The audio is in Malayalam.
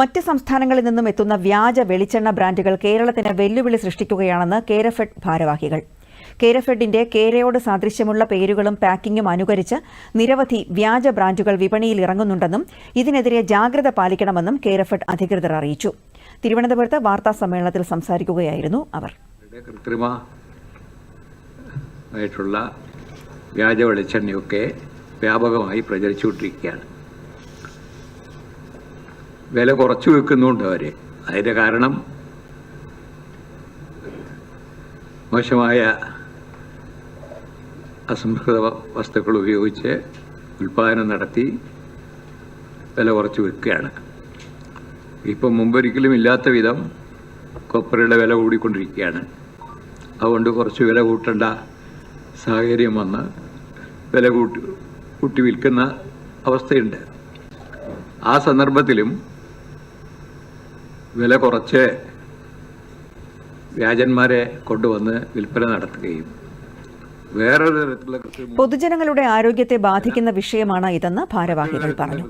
മറ്റ് സംസ്ഥാനങ്ങളിൽ നിന്നും എത്തുന്ന വ്യാജ വെളിച്ചെണ്ണ ബ്രാൻഡുകൾ കേരളത്തിന് വെല്ലുവിളി സൃഷ്ടിക്കുകയാണെന്ന് കേരഫെഡ് ഭാരവാഹികൾ. കേരഫെഡിന്റെ കേരയോട് സാദൃശ്യമുള്ള പേരുകളും പാക്കിംഗും അനുകരിച്ച് നിരവധി വ്യാജ ബ്രാൻഡുകൾ വിപണിയിൽ ഇറങ്ങുന്നുണ്ടെന്നും ഇതിനെതിരെ ജാഗ്രത പാലിക്കണമെന്നും കേരഫെഡ് അധികൃതർ അറിയിച്ചു. തിരുവനന്തപുരത്ത് വാർത്താ സമ്മേളനത്തിൽ സംസാരിക്കുകയായിരുന്നു അവർ. കൃത്രിമ ആയിട്ടുള്ള വ്യാജ വെളിച്ചെണ്ണയൊക്കെ വ്യാപകമായി പ്രചരിച്ചുകൊണ്ടിരിക്കുകയാണ്. വില കുറച്ച് വെക്കുന്നുണ്ട് അവർ അതിന്റെ കാരണം മോശമായ അസംസ്കൃത വസ്തുക്കൾ ഉപയോഗിച്ച് ഉൽപ്പാദനം നടത്തി വില കുറച്ച് വെക്കുകയാണ്. ഇപ്പം മുമ്പൊരിക്കലും ഇല്ലാത്ത വിധം കൊപ്പരയുടെ വില കൂടിക്കൊണ്ടിരിക്കുകയാണ്. അതുകൊണ്ട് കുറച്ച് വില കൂട്ടേണ്ട സാഹചര്യം വന്ന് വില കൂട്ടി കൂട്ടി വിൽക്കുന്ന അവസ്ഥയുണ്ട്. ആ സന്ദർഭത്തിലും വില കുറച്ച് വ്യാജന്മാരെ കൊണ്ടുവന്ന് വിൽപ്പന നടത്തുകയും വേറൊരു തരത്തിലുള്ള പൊതുജനങ്ങളുടെ ആരോഗ്യത്തെ ബാധിക്കുന്ന വിഷയമാണ് ഇതെന്ന് ഭാരവാഹികൾ പറഞ്ഞു.